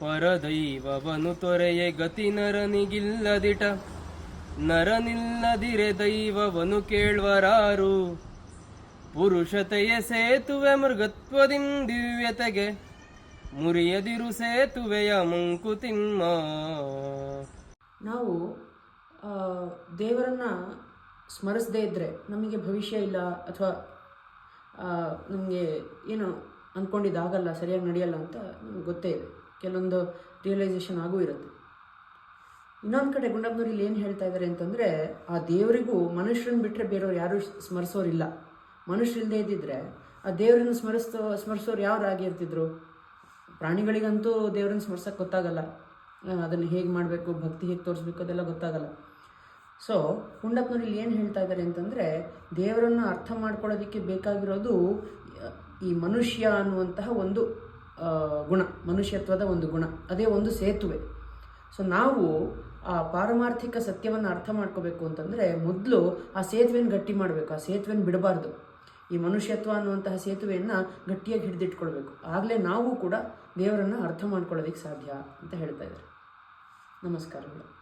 ಪರದೈವವನು ತೊರೆಯೆ ಗತಿ ನರನಿಗಿಲ್ಲದಿಟ. ನರನಿಲ್ಲದಿರೆ ದೈವವನು ಕೇಳ್ವರಾರು. ಪುರುಷತೆಯ ಸೇತುವೆ ಮೃಗತ್ವದಿಂ ದಿವ್ಯತೆಗೆ. ಮುರಿಯದಿರು ಸೇತುವೆಯ ಮುಂಕುತಿಮ್ಮ ನಾವು ದೇವರನ್ನ ಸ್ಮರಿಸದೇ ಇದ್ದರೆ ನಮಗೆ ಭವಿಷ್ಯ ಇಲ್ಲ ಅಥವಾ ನಮಗೆ ಏನು ಅಂದ್ಕೊಂಡಿದ್ದಾಗಲ್ಲ ಸರಿಯಾಗಿ ನಡೆಯಲ್ಲ ಅಂತ ನಮ್ಗೆ ಗೊತ್ತೇ ಇದೆ ಕೆಲವೊಂದು ರಿಯಲೈಸೇಷನ್ ಆಗೂ ಇರುತ್ತೆ. ಇನ್ನೊಂದು ಕಡೆ ಗುಂಡಪ್ಪನವ್ರು ಇಲ್ಲಿ ಏನು ಹೇಳ್ತಾ ಇದ್ದಾರೆ ಅಂತಂದರೆ, ಆ ದೇವರಿಗೂ ಮನುಷ್ಯರನ್ನು ಬಿಟ್ಟರೆ ಬೇರೆಯವ್ರು ಯಾರೂ ಸ್ಮರಿಸೋರಿಲ್ಲ. ಮನುಷ್ಯರಿಂದೇ ಇದ್ದಿದ್ರೆ ಆ ದೇವರನ್ನು ಸ್ಮರಿಸ್ತೋ, ಸ್ಮರಿಸೋರು ಯಾರು ಆಗಿರ್ತಿದ್ರು ಪ್ರಾಣಿಗಳಿಗಂತೂ ದೇವರನ್ನು ಸ್ಮರಿಸೋಕ್ಕೆ ಗೊತ್ತಾಗಲ್ಲ. ಅದನ್ನು ಹೇಗೆ ಮಾಡಬೇಕು, ಭಕ್ತಿ ಹೇಗೆ ತೋರಿಸ್ಬೇಕು ಅದೆಲ್ಲ ಗೊತ್ತಾಗಲ್ಲ. ಸೊ ಇಲ್ಲಿ ಏನು ಹೇಳ್ತಾ ಇದ್ದಾರೆ ಅಂತಂದರೆ, ದೇವರನ್ನು ಅರ್ಥ ಮಾಡ್ಕೊಳ್ಳೋದಕ್ಕೆ ಬೇಕಾಗಿರೋದು ಈ ಮನುಷ್ಯ ಅನ್ನುವಂತಹ ಒಂದು ಗುಣ, ಮನುಷ್ಯತ್ವದ ಒಂದು ಗುಣ, ಅದೇ ಒಂದು ಸೇತುವೆ. ಸೊ ನಾವು ಆ ಪಾರಮಾರ್ಥಿಕ ಸತ್ಯವನ್ನು ಅರ್ಥ ಮಾಡ್ಕೋಬೇಕು ಅಂತಂದರೆ ಮೊದಲು ಆ ಸೇತುವೆನ ಗಟ್ಟಿ ಮಾಡಬೇಕು, ಆ ಸೇತುವೆನ ಬಿಡಬಾರ್ದು. ಈ ಮನುಷ್ಯತ್ವ ಅನ್ನುವಂತಹ ಸೇತುವೆಯನ್ನು ಗಟ್ಟಿಯಾಗಿ ಹಿಡಿದಿಟ್ಕೊಳ್ಬೇಕು. ಆಗಲೇ ನಾವು ಕೂಡ ದೇವರನ್ನು ಅರ್ಥ ಮಾಡ್ಕೊಳ್ಳೋದಕ್ಕೆ ಸಾಧ್ಯ ಅಂತ ಹೇಳ್ತಾ ಇದ್ದಾರೆ. ನಮಸ್ಕಾರಗಳು.